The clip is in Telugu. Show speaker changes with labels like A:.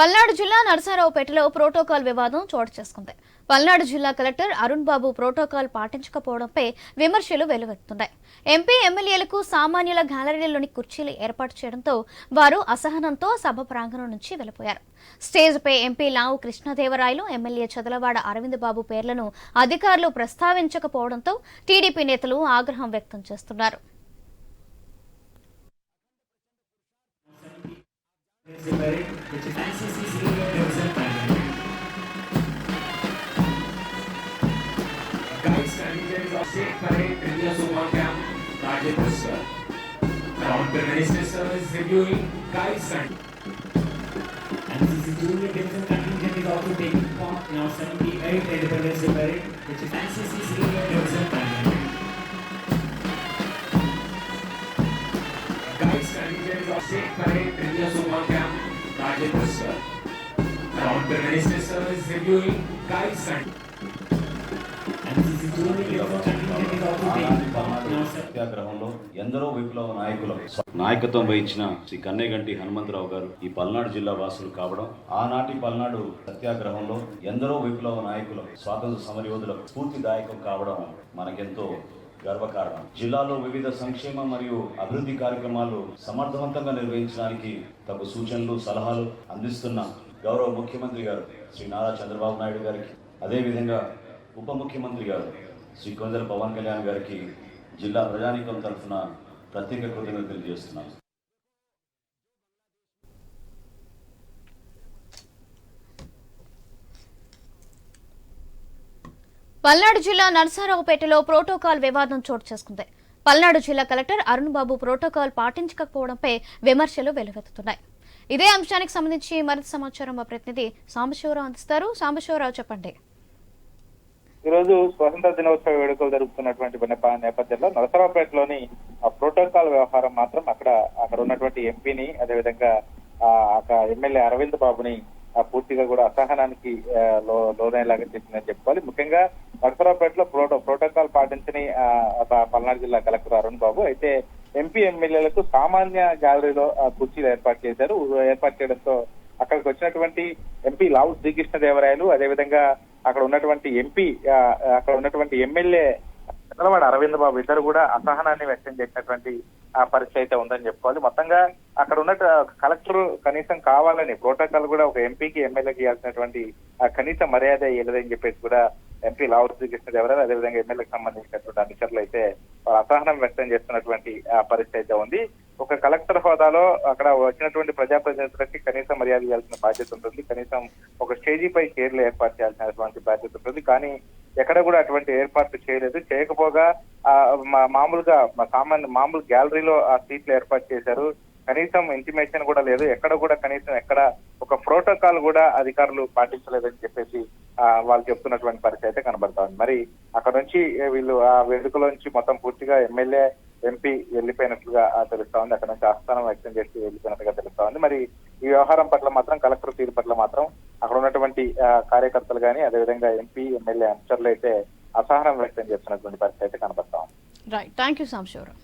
A: పల్నాడు జిల్లా నరసరావుపేటలో ప్రోటోకాల్ వివాదం చోటు చేసుకుంది. పల్నాడు జిల్లా కలెక్టర్ అరుణ్ బాబు ప్రోటోకాల్ పాటించకపోవడంపై విమర్శలు వెలువెత్తున్నాయి. ఎంపీ ఎమ్మెల్యేలకు సామాన్యుల గ్యాలరీలోని కుర్చీలు ఏర్పాటు చేయడంతో వారు అసహనంతో సభ ప్రాంగణం నుంచి వెళ్ళిపోయారు స్టేజ్పై ఎంపీ లావు కృష్ణదేవరాయలు ఎమ్మెల్యే చదలవాడ అరవింద్ బాబు పేర్లను అధికారులు ప్రస్తావించకపోవడంతో టీడీపీ నేతలు ఆగ్రహం వ్యక్తం చేస్తున్నారు.
B: Guys, can you Service reviewing guides and can you is doing a different
C: target ఎందరో విప్లవ నాయకుల నాయకత్వం వహించిన శ్రీ కన్నెగంటి హనుమంతరావు గారు ఈ పల్నాడు జిల్లా వాసులు కావడం ఆనాటి పల్నాడు సత్యాగ్రహంలో ఎందరో విప్లవ నాయకుల స్వాతంత్ర సమర యోధులకు స్ఫూర్తిదాయకం కావడం మనకెంతో గర్వకారణం. జిల్లాలో వివిధ సంక్షేమ మరియు అభివృద్ధి కార్యక్రమాలు సమర్థవంతంగా నిర్వహించడానికి తగు సూచనలు సలహాలు అందిస్తున్న గౌరవ ముఖ్యమంత్రి గారు శ్రీ నారా చంద్రబాబు నాయుడు గారికి అదేవిధంగా ఉప ముఖ్యమంత్రి గారు శ్రీ కొందర పవన్ కళ్యాణ్ గారికి జిల్లా ప్రజానీకం తరఫున ప్రత్యేక కృతజ్ఞతలు తెలియజేస్తున్నాను
A: పల్నాడు జిల్లా నరసారావుపేటలో ప్రోటోకాల్ వివాదం చోటు చేసుకుంది. పల్నాడు జిల్లా కలెక్టర్ అరుణ్ బాబు ప్రోటోకాల్ పాటించకపోవడంపై విమర్శలు వెలువెత్తుతున్నాయి. ఇదే అంశానికి సంబంధించి మరింత సమాచారం మా ప్రతినిధి సాంబశివరావు అందిస్తారు. సాంబశివరావు చెప్పండి.
D: ఈరోజు స్వతంత్ర దినోత్సవ వేడుకలు జరుగుతున్నటువంటి నేపథ్యంలో నరసరావుపేటలోని ఆ ప్రోటోకాల్ వ్యవహారం మాత్రం అక్కడ అక్కడ ఉన్నటువంటి ఎంపీని అదేవిధంగా ఆ అక్కడ ఎమ్మెల్యే అరవింద్ బాబుని ఆ పూర్తిగా కూడా అసహనానికి లోనేలాగా చెప్పిందని చెప్పుకోవాలి. ముఖ్యంగా నరసరావుపేటలో ప్రోటో ప్రోటోకాల్ పాటించని పల్నాడు జిల్లా కలెక్టర్ అరుణ్ బాబు. అయితే ఎంపీ ఎమ్మెల్యేలకు సామాన్య గ్యాలరీలో కుర్చీలు ఏర్పాటు చేశారు. ఏర్పాటు చేయడంతో అక్కడికి వచ్చినటువంటి ఎంపీ లావు శ్రీకృష్ణదేవరాయలు అదేవిధంగా అక్కడ ఉన్నటువంటి ఎంపీ అక్కడ ఉన్నటువంటి ఎమ్మెల్యే చంద్రవాడ అరవింద్ బాబు ఇద్దరు కూడా అసహనాన్ని వ్యక్తం చేసినటువంటి ఆ పరిస్థితి అయితే ఉందని చెప్పుకోవాలి. మొత్తంగా అక్కడ ఉన్న కలెక్టర్ కనీసం కావాలని ప్రోటోకాల్ కూడా ఒక ఎంపీకి ఎమ్మెల్యేకి ఇవ్వాల్సినటువంటి ఆ కనీస మర్యాద ఇవ్వలేదని చెప్పేసి కూడా ఎంపీ లావు శ్రీకృష్ణదేవరాయలు అదేవిధంగా ఎమ్మెల్యేకి సంబంధించినటువంటి అధికారులు అయితే అసహనం వ్యక్తం చేస్తున్నటువంటి పరిస్థితి అయితే ఉంది. ఒక కలెక్టర్ హోదాలో అక్కడ వచ్చినటువంటి ప్రజాప్రతినిధులకి కనీసం మర్యాద ఇవ్వాల్సిన బాధ్యత ఉంటుంది. కనీసం ఒక స్టేజీపై చైర్లు ఏర్పాటు చేయాల్సినటువంటి బాధ్యత ఉంటుంది. కానీ ఎక్కడ కూడా అటువంటి ఏర్పాట్లు చేయలేదు. చేయకపోగా ఆ, మా- మామూలుగా మా సామాన్య మామూలు గ్యాలరీలో ఆ సీట్లు ఏర్పాటు చేశారు. కనీసం ఇంటిమేషన్ కూడా లేదు. ఎక్కడ కూడా కనీసం ఎక్కడ ఒక ప్రోటోకాల్ కూడా అధికారులు పాటించలేదని చెప్పేసి వాళ్ళు చెప్తున్నటువంటి పరిస్థితి అయితే కనబడతా ఉంది. మరి అక్కడ నుంచి వీళ్ళు ఆ వేడుకలోంచి మొత్తం పూర్తిగా ఎమ్మెల్యే ఎంపీ వెళ్ళిపోయినట్లుగా తెలుస్తా ఉంది. అక్కడ నుంచి ఆస్థానం వ్యక్తం చేసి వెళ్ళిపోయినట్టుగా తెలుస్తా ఉంది. మరి ఈ వ్యవహారం పట్ల మాత్రం కలెక్టర్ తీరు పట్ల మాత్రం అక్కడ ఉన్నటువంటి కార్యకర్తలు కానీ అదేవిధంగా ఎంపీ ఎమ్మెల్యే అనుచరులు అయితే అసహనం వ్యక్తం చేస్తున్నటువంటి పరిస్థితి అయితే కనబడతా ఉంది.
A: Right thank you Sambasivarao